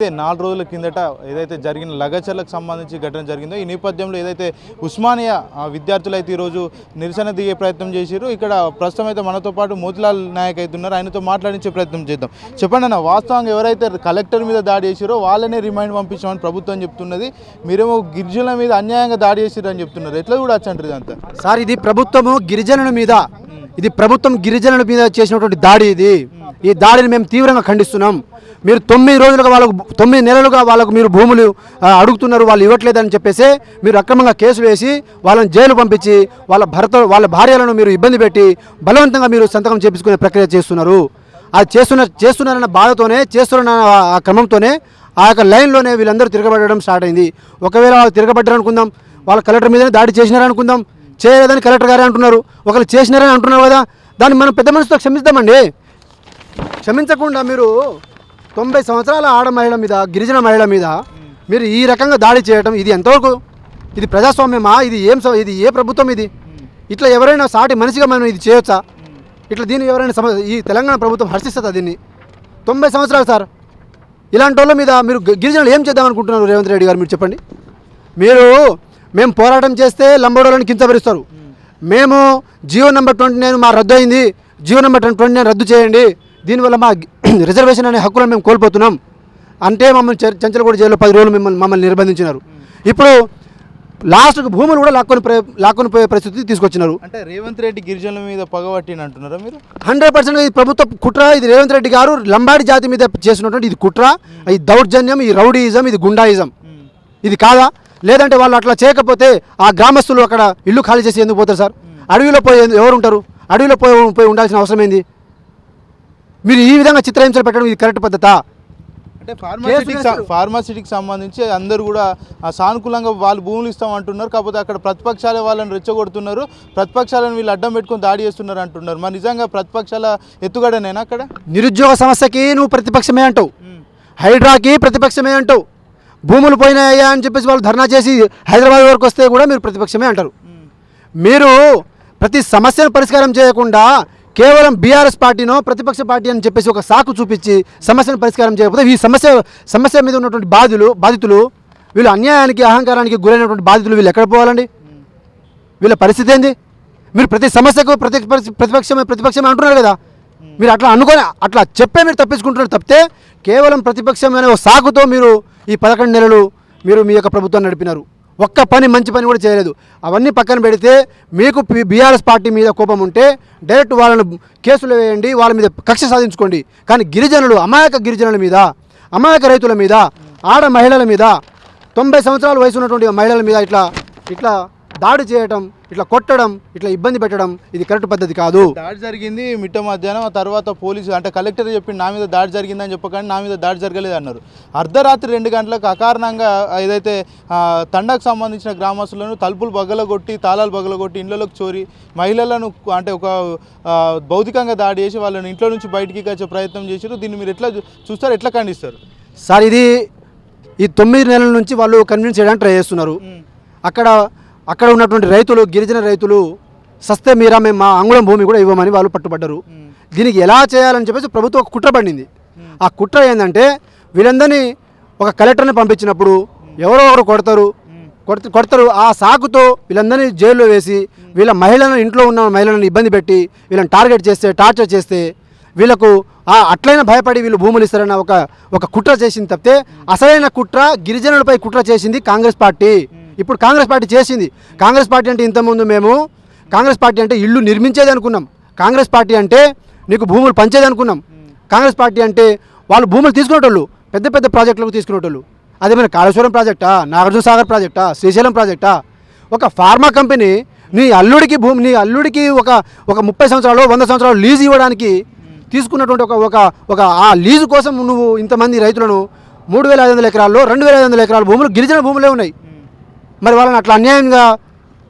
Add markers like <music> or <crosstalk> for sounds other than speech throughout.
అయితే నాలుగు రోజుల కిందట ఏదైతే జరిగిన లగచర్లకు సంబంధించి ఘటన జరిగిందో ఈ నేపథ్యంలో ఏదైతే ఉస్మానియా విద్యార్థులైతే విద్యార్థులు అయితే ఈరోజు నిరసన దిగే ప్రయత్నం చేశారు ఇక్కడ ప్రస్తుతం అయితే మనతో పాటు మోతిలాల్ నాయక్ అయితే ఉన్నారు. ఆయనతో మాట్లాడించే ప్రయత్నం చేద్దాం. చెప్పండి అన్న వాస్తవంగా ఎవరైతే కలెక్టర్ మీద దాడి చేశారో వాళ్ళనే రిమైండ్ పంపించామని ప్రభుత్వం చెప్తున్నది. మీరేమో గిరిజనుల మీద అన్యాయంగా దాడి చేశారు అని చెప్తున్నారు. ఎట్లా కూడా వచ్చంటారు ఇదంతా సార్ ఇది ప్రభుత్వము గిరిజనుల మీద ఇది ప్రభుత్వం గిరిజనుల మీద చేసినటువంటి దాడి ఇది. ఈ దాడిని మేము తీవ్రంగా ఖండిస్తున్నాం. మీరు తొమ్మిది రోజులుగా వాళ్ళకు తొమ్మిది నెలలుగా వాళ్ళకు మీరు భూములు అడుగుతున్నారు వాళ్ళు ఇవ్వట్లేదని చెప్పేసి మీరు అక్రమంగా కేసులు వేసి వాళ్ళని జైలు పంపించి వాళ్ళ భర్త వాళ్ళ భార్యలను మీరు ఇబ్బంది పెట్టి బలవంతంగా మీరు సంతకం చేపించుకునే ప్రక్రియ చేస్తున్నారు. అది చేస్తున్న చేస్తున్నారన్న బాధతోనే చేస్తున్న ఆ క్రమంతోనే ఆ యొక్క లైన్లోనే వీళ్ళందరూ తిరగబడడం స్టార్ట్ అయింది. ఒకవేళ వాళ్ళు తిరగబడ్డారు అనుకుందాం వాళ్ళ కలెక్టర్ మీదనే దాడి చేసినారని అనుకుందాం చేయలేదని కలెక్టర్ గారే అంటున్నారు. ఒకళ్ళు చేసినారని అంటున్నారు కదా దాన్ని మనం పెద్ద మనసుతో క్షమిద్దామండి క్షమించకుండా మీరు తొంభై సంవత్సరాల ఆడ మహిళ మీద గిరిజన మహిళ మీద మీరు ఈ రకంగా దాడి చేయడం ఇది ఎంతవరకు ఇది ప్రజాస్వామ్యమా? ఇది ఏం ఇది ఏ ప్రభుత్వం ఇది? ఇట్లా ఎవరైనా సాటి మనిషిగా మనం ఇది చేయొచ్చా? ఇట్లా దీన్ని ఎవరైనా సమ ఈ తెలంగాణ ప్రభుత్వం హర్షిస్తుందా దీన్ని? తొంభై సంవత్సరాలు సార్. ఇలాంటి వాళ్ళ మీద మీరు గిరిజనులు ఏం చేద్దాం అనుకుంటున్నారు రేవంత్ రెడ్డి గారు మీరు చెప్పండి. మీరు మేము పోరాటం చేస్తే లంబోడోళ్ళని కించపరుస్తారు. మేము జియో నెంబర్ ట్వంటీ నైన్ మా రద్దు అయింది. జియో నెంబర్ ట్వంటీ నైన్ రద్దు చేయండి. దీనివల్ల మా <clears throat> రిజర్వేషన్ అనే హక్కులను మేము కోల్పోతున్నాం. అంటే మమ్మల్ని చెంచలగూడ జైల్లో పది రోజులు మిమ్మల్ని మమ్మల్ని నిర్బంధించినారు. ఇప్పుడు లాస్ట్కి భూములు కూడా లాక్కొని లాక్కొని పోయే పరిస్థితి తీసుకొచ్చినారు. అంటే రేవంత్ రెడ్డి గిరిజనుల మీద పగబట్టిన అంటున్నారా మీరు? హండ్రెడ్ పర్సెంట్ ఇది ప్రభుత్వ కుట్ర ఇది రేవంత్ రెడ్డి గారు లంబాడి జాతి మీద చేసినటువంటి ఇది కుట్ర ఇది దౌర్జన్యం ఈ రౌడీయిజం ఇది గుండాయిజం. ఇది కాదా? లేదంటే వాళ్ళు అట్లా చేయకపోతే ఆ గ్రామస్తులు అక్కడ ఇల్లు ఖాళీ చేసి ఎందుకు పోతారు సార్? అడవిలో పోయి ఎవరు ఉంటారు? అడవిలో పోయి పోయి ఉండాల్సిన అవసరం ఏంది? మీరు ఈ విధంగా చిత్రహింసలు పెట్టడం ఇది కరెక్ట్ పద్ధతా? అంటే ఫార్మాసిటీకి సంబంధించి అందరూ కూడా సానుకూలంగా వాళ్ళు భూములు ఇస్తాం అంటున్నారు కాకపోతే అక్కడ ప్రతిపక్షాలే వాళ్ళని రెచ్చగొడుతున్నారు ప్రతిపక్షాలను వీళ్ళు అడ్డం పెట్టుకొని దాడి చేస్తున్నారు అంటున్నారు. మరి నిజంగా ప్రతిపక్షాల ఎత్తుగడనేనా అక్కడ? నిరుద్యోగ సమస్యకి నువ్వు ప్రతిపక్షమే అంటావు. హైడ్రాకి ప్రతిపక్షమే అంటావు. భూములు పోయినాయ్యా అని చెప్పేసి వాళ్ళు ధర్నా చేసి హైదరాబాద్ వరకు వస్తే కూడా మీరు ప్రతిపక్షమే అంటారు. మీరు ప్రతి సమస్యను పరిష్కారం చేయకుండా కేవలం బీఆర్ఎస్ పార్టీనో ప్రతిపక్ష పార్టీ అని చెప్పేసి ఒక సాకు చూపించి సమస్యను పరిష్కారం చేయకపోతే ఈ సమస్య సమస్య మీద ఉన్నటువంటి బాధులు బాధితులు వీళ్ళు అన్యాయానికి అహంకారానికి గురైనటువంటి బాధితులు వీళ్ళు ఎక్కడ పోవాలండి? వీళ్ళ పరిస్థితి ఏంది? మీరు ప్రతి సమస్యకు ప్రతి ప్రతిపక్షమే ప్రతిపక్షమే అంటున్నారు కదా. మీరు అట్లా అనుకొని అట్లా చెప్పే మీరు తప్పించుకుంటున్నారు తప్పితే కేవలం ప్రతిపక్షం అనే ఒక సాకుతో మీరు ఈ పదకొండు నెలలు మీరు మీ యొక్క ప్రభుత్వాన్ని నడిపినారు. ఒక్క పని మంచి పని కూడా చేయలేదు. అవన్నీ పక్కన పెడితే మీకు బీఆర్ఎస్ పార్టీ మీద కోపం ఉంటే డైరెక్ట్ వాళ్ళను కేసులు వేయండి వాళ్ళ మీద కక్ష సాధించుకోండి. కానీ గిరిజనులు అమాయక గిరిజనుల మీద అమాయక రైతుల మీద ఆడ మహిళల మీద తొంభై సంవత్సరాల వయసు ఉన్నటువంటి మహిళల మీద ఇట్లా ఇట్లా దాడి చేయటం ఇట్లా కొట్టడం ఇట్లా ఇబ్బంది పెట్టడం ఇది కరెక్ట్ పద్ధతి కాదు. దాడి జరిగింది మిట్ట మధ్యాహ్నం ఆ తర్వాత పోలీసు అంటే కలెక్టర్ చెప్పి నా మీద దాడి జరిగిందని చెప్పకండి నా మీద దాడి జరగలేదు అన్నారు. అర్ధరాత్రి రెండు గంటలకు అకారణంగా ఏదైతే తండాకు సంబంధించిన గ్రామస్తులను తలుపులు బగలగొట్టి తాళాలు బగలగొట్టి ఇళ్ళలోకి చోరి మహిళలను అంటే ఒక భౌతికంగా దాడి చేసి వాళ్ళని ఇంట్లో నుంచి బయటికి వచ్చే ప్రయత్నం చేశారు దీన్ని మీరు ఎట్లా చూస్తారు? ఎట్లా ఖండిస్తారు? సార్ ఇది ఈ తొమ్మిది నెలల నుంచి వాళ్ళు కన్విన్స్ చేయడానికి ట్రై చేస్తున్నారు. అక్కడ అక్కడ ఉన్నటువంటి రైతులు గిరిజన రైతులు సస్తే మీరా మేము మా అంగుళం భూమి కూడా ఇవ్వమని వాళ్ళు పట్టుబడ్డారు. దీనికి ఎలా చేయాలని చెప్పేసి ప్రభుత్వం ఒక కుట్ర పడింది. ఆ కుట్ర ఏంటంటే వీళ్ళందరినీ ఒక కలెక్టర్ని పంపించినప్పుడు ఎవరో ఒకరు కొడతారు. కొడత కొడతారు. ఆ సాకుతో వీళ్ళందరినీ జైల్లో వేసి వీళ్ళ మహిళలను ఇంట్లో ఉన్న మహిళలను ఇబ్బంది పెట్టి వీళ్ళని టార్గెట్ చేస్తే టార్చర్ చేస్తే వీళ్ళకు ఆ అట్లైనా భయపడి వీళ్ళు భూములు ఇస్తారన్న ఒక ఒక కుట్ర చేసింది తప్పితే అసలైన కుట్ర గిరిజనులపై కుట్ర చేసింది కాంగ్రెస్ పార్టీ. ఇప్పుడు కాంగ్రెస్ పార్టీ చేసింది. కాంగ్రెస్ పార్టీ అంటే ఇంతకుముందు మేము కాంగ్రెస్ పార్టీ అంటే ఇల్లు నిర్మించేది అనుకున్నాం. కాంగ్రెస్ పార్టీ అంటే నీకు భూములు పంచేది అనుకున్నాం. కాంగ్రెస్ పార్టీ అంటే వాళ్ళు భూములు తీసుకునేటోళ్ళు పెద్ద పెద్ద ప్రాజెక్టులకు తీసుకునేటోళ్ళు. అదేమైనా కాళేశ్వరం ప్రాజెక్టా నాగార్జున సాగర్ ప్రాజెక్టా శ్రీశైలం ప్రాజెక్టా? ఒక ఫార్మా కంపెనీ నీ అల్లుడికి భూమి నీ అల్లుడికి ఒక ఒక ముప్పై సంవత్సరాలు వంద సంవత్సరాలు లీజు ఇవ్వడానికి తీసుకున్నటువంటి ఒక ఒక ఒక ఆ లీజు కోసం నువ్వు ఇంతమంది రైతులను మూడు వేల ఐదు వందల ఎకరాల్లో రెండు వేల ఐదు వందల ఎకరాల భూములు గిరిజన భూములే ఉన్నాయి. మరి వాళ్ళని అట్లా అన్యాయంగా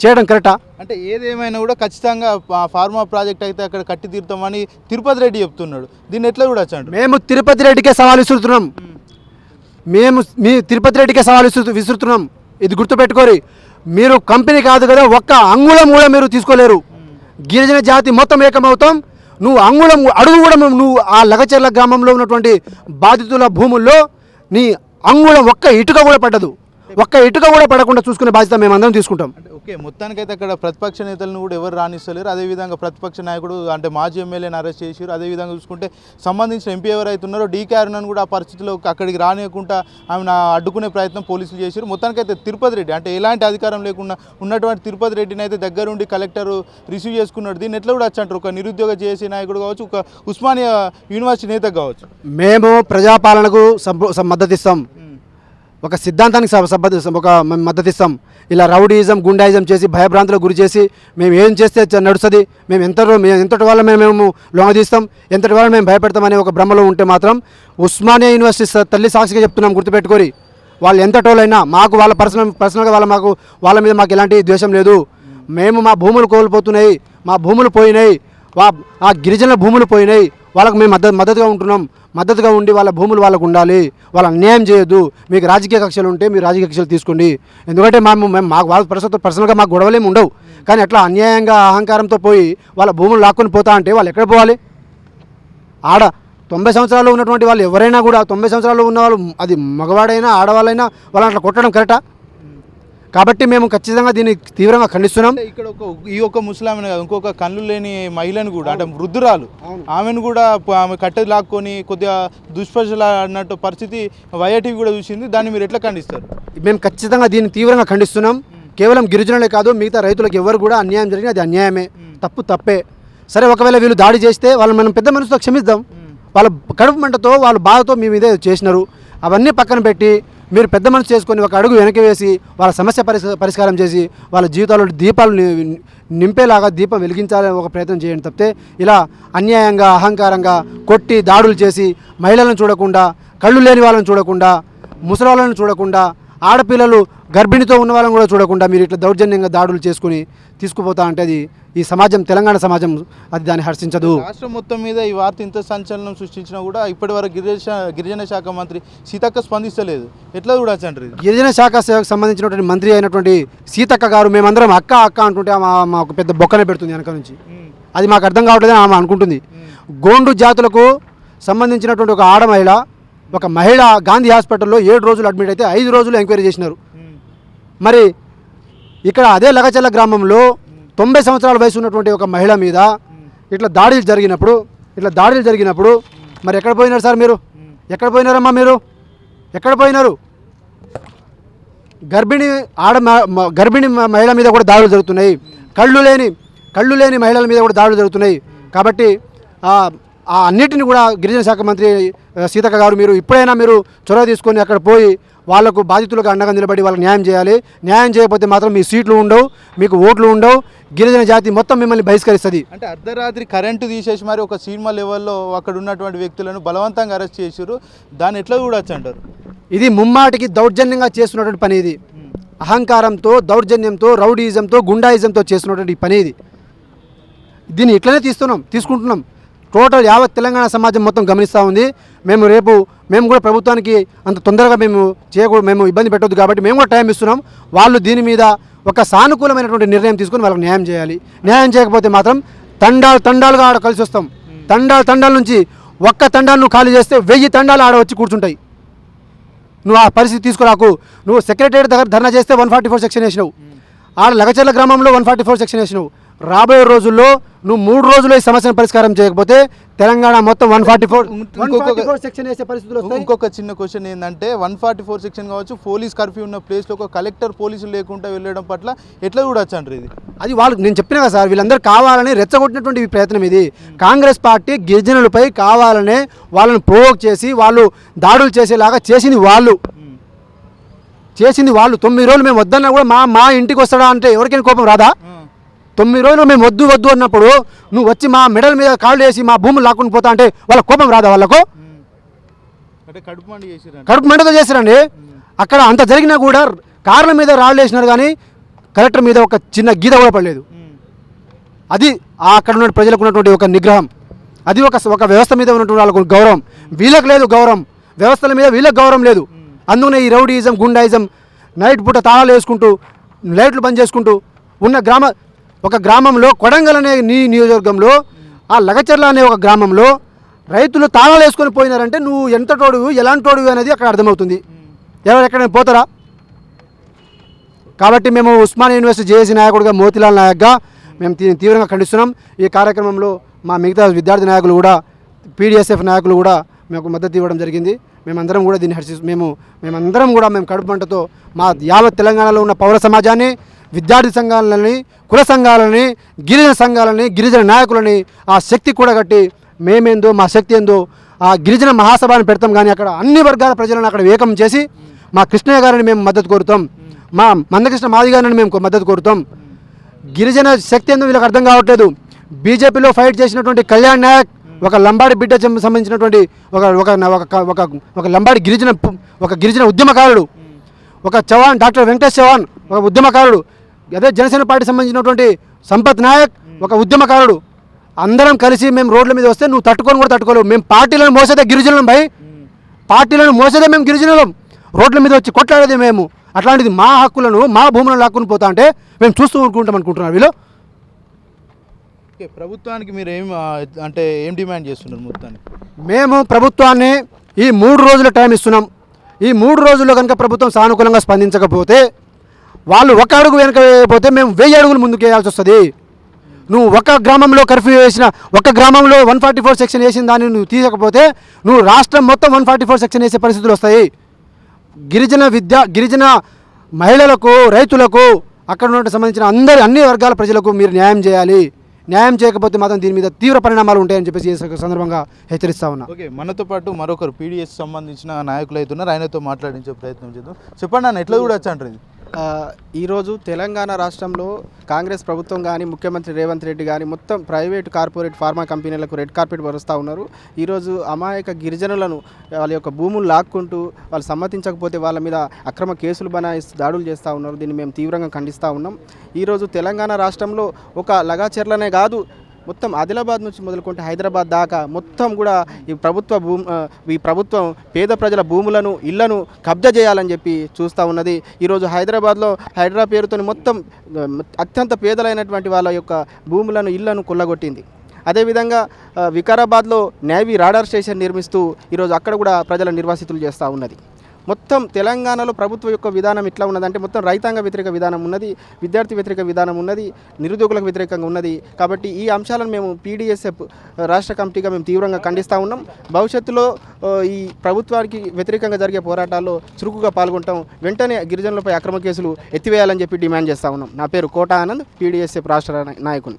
చేయడం కరెక్టా? అంటే ఏదేమైనా కూడా ఖచ్చితంగా ఫార్మా ప్రాజెక్ట్ అయితే అక్కడ కట్టి తీరుతామని తిరుపతి రెడ్డి చెప్తున్నాడు. దీన్ని ఎట్లా చూడొచ్చు అంటారు మేము తిరుపతి రెడ్డికే సవాల్ విసురుతున్నాం. మేము మీ తిరుపతి రెడ్డికే సవాల్ విసురు విసురుతున్నాం. ఇది గుర్తుపెట్టుకోరి. మీరు కంపెనీ కాదు కదా ఒక్క అంగుళం కూడా మీరు తీసుకోలేరు. గిరిజన జాతి మొత్తం ఏకమవుతాం. నువ్వు అంగుళం అడుగు కూడా నువ్వు ఆ లగచెర్ల గ్రామంలో ఉన్నటువంటి బాధితుల భూముల్లో నీ అంగుళం ఒక్క ఇటుక కూడా పడ్డదు. ఒక్క ఇటుక కూడా పడకుండా చూసుకునే బాధ్యత మేమందరం తీసుకుంటాం. ఓకే మొత్తానికైతే అక్కడ ప్రతిపక్ష నేతలను కూడా ఎవరు రాణిస్తలేరు అదేవిధంగా ప్రతిపక్ష నాయకుడు అంటే మాజీ ఎమ్మెల్యేని అరెస్ట్ చేశారు అదేవిధంగా చూసుకుంటే సంబంధించిన ఎంపీ ఎవరైతే ఉన్నారో డీకే అరుణను కూడా ఆ పరిస్థితిలో అక్కడికి రానియకుండా ఆమెను అడ్డుకునే ప్రయత్నం పోలీసులు చేశారు మొత్తానికైతే తిరుపతి రెడ్డి అంటే ఎలాంటి అధికారం లేకుండా ఉన్నటువంటి తిరుపతి రెడ్డిని అయితే దగ్గరుండి కలెక్టర్ రిసీవ్ చేసుకున్నాడు. దీన్ని ఎట్లా కూడా వచ్చంటారు? ఒక నిరుద్యోగ జేఏసీ నాయకుడు కావచ్చు ఒక ఉస్మానియా యూనివర్సిటీ నేత కావచ్చు. మేము ప్రజాపాలనకు సంపూ- సం- మద్దతు ఇస్తాం ఒక సిద్ధాంతానికి సబ్- ఒక మేము మద్దతు ఇస్తాం ఇలా రౌడీజం గుండాయిజం చేసి భయభ్రాంతులకు గురి చేసి మేము ఏం చేస్తే నడుస్తుంది? మేము ఎంత ఎంతటి వాళ్ళ మేము మేము లొంగదీస్తాం ఎంతటి వల్ల మేము భయపెడతామనే ఒక భ్రమలో ఉంటే మాత్రం ఉస్మానియా యూనివర్సిటీ తల్లి సాక్షిగా చెప్తున్నాం గుర్తుపెట్టుకొని వాళ్ళు ఎంతటోళ్ళైనా మాకు వాళ్ళ పర్సనల్ పర్సనల్గా వాళ్ళ మాకు వాళ్ళ మీద మాకు ఎలాంటి ద్వేషం లేదు. మేము మా భూములు కోల్పోతున్నాయి. మా భూములు పోయినాయి. వా ఆ గిరిజనుల భూములు పోయినాయి. వాళ్ళకు మేము మద్దతు మద్దతుగా ఉంటున్నాం. మద్దతుగా ఉండి వాళ్ళ భూములు వాళ్ళకు ఉండాలి. వాళ్ళ అన్యాయం చేయొద్దు. మీకు రాజకీయ కక్షలు ఉంటే మీరు రాజకీయ కక్షలు తీసుకోండి. ఎందుకంటే మేము మేము మాకు వాళ్ళ పర్సనల్ పర్సనల్గా మాకు గొడవలేమి ఉండవు. కానీ అట్లా అన్యాయంగా అహంకారంతో పోయి వాళ్ళ భూములు లాక్కొని పోతా అంటే వాళ్ళు ఎక్కడ పోవాలి? ఆడ తొంభై సంవత్సరాలు ఉన్నటువంటి వాళ్ళు ఎవరైనా కూడా తొంభై సంవత్సరాలు ఉన్న వాళ్ళు అది మగవాడైనా ఆడవాళ్ళైనా వాళ్ళని అట్లా కొట్టడం కరెక్టా? కాబట్టి మేము ఖచ్చితంగా దీన్ని తీవ్రంగా ఖండిస్తున్నాం. ఇక్కడ ఒక ఈ ఒక్క ముస్లామిని కాదు ఇంకొక కళ్ళు లేని మహిళను కూడా అంటే వృద్ధురాలు. ఆమెను కూడా ఆమె కట్టెలు లాక్కొని కొద్దిగా దుష్పర్శలు అన్నట్టు పరిస్థితి వైఐటీవీ కూడా చూసింది. దాన్ని మీరు ఎట్లా ఖండిస్తారు? మేము ఖచ్చితంగా దీన్ని తీవ్రంగా ఖండిస్తున్నాం. కేవలం గిరిజనులే కాదు మిగతా రైతులకు ఎవరు కూడా అన్యాయం జరిగినా అది అన్యాయమే. తప్పు తప్పే. సరే ఒకవేళ వీళ్ళు దాడి చేస్తే వాళ్ళని మనం పెద్ద మనసుతో క్షమిద్దాం. వాళ్ళ కడుపు మంటతో వాళ్ళ బాధతో మీ మీదే చేసినారు. అవన్నీ పక్కన పెట్టి మీరు పెద్ద మనసు చేసుకొని ఒక అడుగు వెనక్కి వేసి వాళ్ళ సమస్య పరిష్కారం చేసి వాళ్ళ జీవితాల్లో దీపాలు నింపేలాగా దీపం వెలిగించాలని ఒక ప్రయత్నం చేయండి. తప్పితే ఇలా అన్యాయంగా అహంకారంగా కొట్టి దాడులు చేసి మహిళలను చూడకుండా కళ్ళు లేని వాళ్ళని చూడకుండా ముసలి వాళ్ళని చూడకుండా ఆడపిల్లలు గర్భిణితో ఉన్న వాళ్ళని కూడా చూడకుండా మీరు ఇట్లా దౌర్జన్యంగా దాడులు చేసుకుని తీసుకుపోతా అంటే అది ఈ సమాజం తెలంగాణ సమాజం అది దాన్ని హర్షించదు. రాష్ట్రం మొత్తం మీద ఈ వార్త ఇంత సంచలనం సృష్టించినా కూడా ఇప్పటి వరకు గిరిజన గిరిజన శాఖ మంత్రి సీతక్క స్పందిస్తలేదు. ఎట్లా ఇది? గిరిజన శాఖ శాఖకు సంబంధించినటువంటి మంత్రి అయినటువంటి సీతక్క గారు మేమందరం అక్క అక్క అంటుంటే మాకు పెద్ద బొక్కనే పెడుతుంది వెనక నుంచి. అది మాకు అర్థం కావట్లేదని ఆమె అనుకుంటుంది. గోండు జాతులకు సంబంధించినటువంటి ఒక ఆడ మహిళ ఒక మహిళ గాంధీ హాస్పిటల్లో ఏడు రోజులు అడ్మిట్ అయితే ఐదు రోజులు ఎంక్వైరీ చేసినారు. మరి ఇక్కడ అదే లగచల్ల గ్రామంలో తొంభై సంవత్సరాల వయసు ఉన్నటువంటి ఒక మహిళ మీద ఇట్లా దాడులు జరిగినప్పుడు ఇట్లా దాడులు జరిగినప్పుడు మరి ఎక్కడ పోయినారు సార్ మీరు? ఎక్కడ పోయినారమ్మా మీరు? ఎక్కడ పోయినారు? గర్భిణి ఆడ గర్భిణి మహిళ మీద కూడా దాడులు జరుగుతున్నాయి. కళ్ళు లేని కళ్ళు లేని మహిళల మీద కూడా దాడులు జరుగుతున్నాయి. కాబట్టి ఆ అన్నిటిని కూడా గిరిజన శాఖ మంత్రి సీతక్క గారు మీరు ఇప్పుడైనా మీరు చొరవ తీసుకొని అక్కడ పోయి వాళ్ళకు బాధితులకు అండగా నిలబడి వాళ్ళకి న్యాయం చేయాలి. న్యాయం చేయకపోతే మాత్రం మీ సీట్లు ఉండవు మీకు ఓట్లు ఉండవు. గిరిజన జాతి మొత్తం మిమ్మల్ని బహిష్కరిస్తుంది. అంటే అర్ధరాత్రి కరెంటు తీసేసి మరి ఒక సినిమా లెవెల్లో అక్కడ ఉన్నటువంటి వ్యక్తులను బలవంతంగా అరెస్ట్ చేసారు దాన్ని ఎట్లా చూడొచ్చు అంటారు? ఇది ముమ్మాటికి దౌర్జన్యంగా చేస్తున్నటువంటి పని ఇది. అహంకారంతో దౌర్జన్యంతో రౌడీయిజంతో గుండాయిజంతో చేస్తున్నటువంటి పని ఇది. దీన్ని ఇట్లనే తీస్తున్నాం తీసుకుంటున్నాం. టోటల్ యావత్ తెలంగాణ సమాజం మొత్తం గమనిస్తూ ఉంది. మేము రేపు మేము కూడా ప్రభుత్వానికి అంత తొందరగా మేము చేయకూడదు మేము ఇబ్బంది పెట్టొద్దు కాబట్టి మేము కూడా టైం ఇస్తున్నాం. వాళ్ళు దీని మీద ఒక సానుకూలమైనటువంటి నిర్ణయం తీసుకొని వాళ్ళకి న్యాయం చేయాలి. న్యాయం చేయకపోతే మాత్రం తండాలు తండాలుగా ఆడ కలిసి వస్తాం. తండాలు తండాల నుంచి ఒక్క తండాలు నువ్వు ఖాళీ చేస్తే వెయ్యి తండాలు ఆడ వచ్చి కూర్చుంటాయి. నువ్వు ఆ పరిస్థితి తీసుకురాకు. నువ్వు సెక్రటరీ దగ్గర ధర్నా చేస్తే వన్ ఫార్టీ ఫోర్ సెక్షన్ వేసినావు. ఆడ లగచర్ల గ్రామంలో వన్ ఫార్టీ ఫోర్ సెక్షన్ వేసినావు. రాబోయే రోజుల్లో నువ్వు మూడు రోజుల్లో ఈ సమస్యను పరిష్కారం చేయకపోతే తెలంగాణ మొత్తం వన్ ఫార్టీ ఫోర్ ఇంకొక- సెక్షన్ వేసే పరిస్థితులు ఇంకొక చిన్న క్వశ్చన్ ఏంటంటే వన్ ఫార్టీ ఫోర్ సెక్షన్ కావచ్చు పోలీస్ కర్ఫ్యూ ఉన్న ప్లేస్లో ఒక కలెక్టర్ పోలీసులు లేకుండా వెళ్ళడం పట్ల ఎట్లా చూడొచ్చు అంటారు ఇది? అది వాళ్ళు నేను చెప్పిన కదా సార్ వీళ్ళందరూ కావాలని రెచ్చగొట్టినటువంటి ఈ ప్రయత్నం ఇది. కాంగ్రెస్ పార్టీ గిరిజనులపై కావాలనే వాళ్ళని ప్రోవోక్ చేసి వాళ్ళు దాడులు చేసేలాగా చేసింది వాళ్ళు. చేసింది వాళ్ళు. తొమ్మిది రోజులు మేము వద్దన్నా కూడా మా మా ఇంటికి వస్తాడా అంటే ఎవరికైనా కోపం రాదా? తొమ్మిది రోజులు మేము వద్దు వద్దు అన్నప్పుడు నువ్వు వచ్చి మా మెడల మీద కాళ్ళు వేసి మా భూములు లాక్కుని పోతా అంటే వాళ్ళ కోపం రాదా వాళ్ళకు? కడుపు మండి చేసిరంట కడుపు మంటతో చేశారండి అక్కడ అంత జరిగినా కూడా కార్ల మీద రాళ్ళు వేసినారు కానీ కలెక్టర్ మీద ఒక చిన్న గీత కూడా పడలేదు. అది అక్కడ ఉన్న ప్రజలకు ఉన్నటువంటి ఒక నిగ్రహం. అది ఒక ఒక వ్యవస్థ మీద ఉన్నటువంటి వాళ్ళకు గౌరవం. వీళ్ళకి లేదు గౌరవం. వ్యవస్థల మీద వీళ్ళకి గౌరవం లేదు. అందుకనే ఈ రౌడీయిజం గుండాయిజం నైట్ పూట తాళాలు వేసుకుంటూ లైట్లు బంద్ చేసుకుంటూ ఉన్న గ్రామ ఒక గ్రామంలో కొడంగల్ అనే నీ నియోజకవర్గంలో ఆ లగచర్ల అనే ఒక గ్రామంలో రైతులు తాళాలు వేసుకొని పోయినారంటే నువ్వు ఎంత తోడు ఎలాంటి తోడు అనేది అక్కడ అర్థమవుతుంది. ఎవరు ఎక్కడైనా పోతారా? కాబట్టి మేము ఉస్మాన్ యూనివర్సిటీ జేఏసీ నాయకుడిగా మోతిలాల్ నాయక్గా మేము తీవ్రంగా ఖండిస్తున్నాం. ఈ కార్యక్రమంలో మా మిగతా విద్యార్థి నాయకులు కూడా పీడిఎస్ఎఫ్ నాయకులు కూడా మాకు మద్దతు ఇవ్వడం జరిగింది. మేమందరం కూడా దీన్ని హర్షి మేము మేమందరం కూడా మేము కడుపు మంటతో మా యావత్ తెలంగాణలో ఉన్న పౌర సమాజాన్ని విద్యార్థి సంఘాలని కుల సంఘాలని గిరిజన సంఘాలని గిరిజన నాయకులని ఆ శక్తి కూడా కట్టి మేమేందో మా శక్తి ఏందో ఆ గిరిజన మహాసభను పెడతాం. కానీ అక్కడ అన్ని వర్గాల ప్రజలను అక్కడ ఏకం చేసి మా కృష్ణయ్య గారిని మేము మద్దతు కోరుతాం. మా మందకృష్ణ మాది గారిని మేము మద్దతు కోరుతాం. గిరిజన శక్తి ఎందుకు వీళ్ళకి అర్థం కావట్లేదు. బీజేపీలో ఫైట్ చేసినటువంటి కళ్యాణ్ నాయక్ ఒక లంబాడి బిడ్డ సంబంధించినటువంటి ఒక ఒక ఒక ఒక లంబాడి గిరిజన ఒక గిరిజన ఉద్యమకారుడు ఒక చవాన్ డాక్టర్ వెంకటేష్ చవాన్ ఒక ఉద్యమకారుడు అదే జనసేన పార్టీ సంబంధించినటువంటి సంపత్ నాయక్ ఒక ఉద్యమకారుడు. అందరం కలిసి మేము రోడ్ల మీద వస్తే నువ్వు తట్టుకొని కూడా తట్టుకోలేవు. మేము పార్టీలను మోసేదే గిరిజనులం భయ్. పార్టీలను మోసేదే మేము గిరిజనులం. రోడ్ల మీద వచ్చి కొట్లాడేది మేము. అట్లాంటిది మా హక్కులను మా భూములను లాక్కుని పోతా అంటే మేము చూస్తూ ఊరుకుంటాం అనుకుంటున్నారు వీళ్ళు. ఓకే ప్రభుత్వానికి మీరు ఏం అంటే ఏం డిమాండ్ చేస్తున్నారు మొత్తానికి? మేము ప్రభుత్వాన్ని ఈ మూడు రోజుల టైం ఇస్తున్నాం. ఈ మూడు రోజుల్లో కనుక ప్రభుత్వం సానుకూలంగా స్పందించకపోతే వాళ్ళు ఒక అడుగు వెనక వేయకపోతే మేము వెయ్యి అడుగులు ముందుకు వేయాల్సి వస్తుంది. నువ్వు ఒక గ్రామంలో కర్ఫ్యూ వేసిన ఒక గ్రామంలో వన్ ఫార్టీ ఫోర్ సెక్షన్ వేసిన దాన్ని నువ్వు తీయకపోతే నువ్వు రాష్ట్రం మొత్తం వన్ ఫార్టీ ఫోర్ సెక్షన్ వేసే పరిస్థితులు వస్తాయి. గిరిజన విద్య గిరిజన మహిళలకు రైతులకు అక్కడ ఉన్నటువంటి సంబంధించిన అందరి అన్ని వర్గాల ప్రజలకు మీరు న్యాయం చేయాలి. న్యాయం చేయకపోతే మాత్రం దీని మీద తీవ్ర పరిణామాలు ఉంటాయని చెప్పేసి ఈ సందర్భంగా హెచ్చరిస్తా ఉన్నా. ఓకే మనతో పాటు మరొకరు పీడిఎస్ సంబంధించిన నాయకులు అవుతున్నారు ఆయనతో మాట్లాడించే ప్రయత్నం చేద్దాం. చెప్పండి నన్ను ఎట్లా చూడొచ్చు అంటారు ఇది? ఈరోజు తెలంగాణ రాష్ట్రంలో కాంగ్రెస్ ప్రభుత్వం కానీ ముఖ్యమంత్రి రేవంత్ రెడ్డి కానీ మొత్తం ప్రైవేట్ కార్పొరేట్ ఫార్మా కంపెనీలకు రెడ్ కార్పెట్ పరుస్తూ ఉన్నారు. ఈరోజు అమాయక గిరిజనులను వాళ్ళ యొక్క భూములు లాక్కుంటూ వాళ్ళు సమ్మతించకపోతే వాళ్ళ మీద అక్రమ కేసులు బనాయిస్తూ దాడులు చేస్తూ ఉన్నారు. దీన్ని మేము తీవ్రంగా ఖండిస్తూ ఉన్నాం. ఈరోజు తెలంగాణ రాష్ట్రంలో ఒక లగాచెర్లనే కాదు మొత్తం ఆదిలాబాద్ నుంచి మొదలుకుంటే హైదరాబాద్ దాకా మొత్తం కూడా ఈ ప్రభుత్వ భూమి ఈ ప్రభుత్వం పేద ప్రజల భూములను ఇళ్ళను కబ్జా చేయాలని చెప్పి చూస్తూ ఉన్నది. ఈరోజు హైదరాబాద్లో హైడ్రా పేరుతో మొత్తం అత్యంత పేదలైనటువంటి వాళ్ళ యొక్క భూములను ఇళ్ళను కొల్లగొట్టింది అదేవిధంగా వికారాబాద్లో నేవీ రాడార్ స్టేషన్ నిర్మిస్తూ ఈరోజు అక్కడ కూడా ప్రజల నిర్వాసితులు చేస్తూ ఉన్నది. మొత్తం తెలంగాణలో ప్రభుత్వం యొక్క విధానం ఎట్లా ఉన్నదంటే మొత్తం రైతాంగ వ్యతిరేక విధానం ఉన్నది విద్యార్థి వ్యతిరేక విధానం ఉన్నది నిరుద్యోగులకు వ్యతిరేకంగా ఉన్నది. కాబట్టి ఈ అంశాలను మేము పీడిఎస్ఎఫ్ రాష్ట్ర కమిటీగా మేము తీవ్రంగా ఖండిస్తూ ఉన్నాం. భవిష్యత్తులో ఈ ప్రభుత్వానికి వ్యతిరేకంగా జరిగే పోరాటాల్లో చురుకుగా పాల్గొంటాం. వెంటనే గిరిజనులపై అక్రమ కేసులు ఎత్తివేయాలని చెప్పి డిమాండ్ చేస్తూ ఉన్నాం. నా పేరు కోట ఆనంద్ పీడిఎస్ఎఫ్ రాష్ట్ర నాయకుని.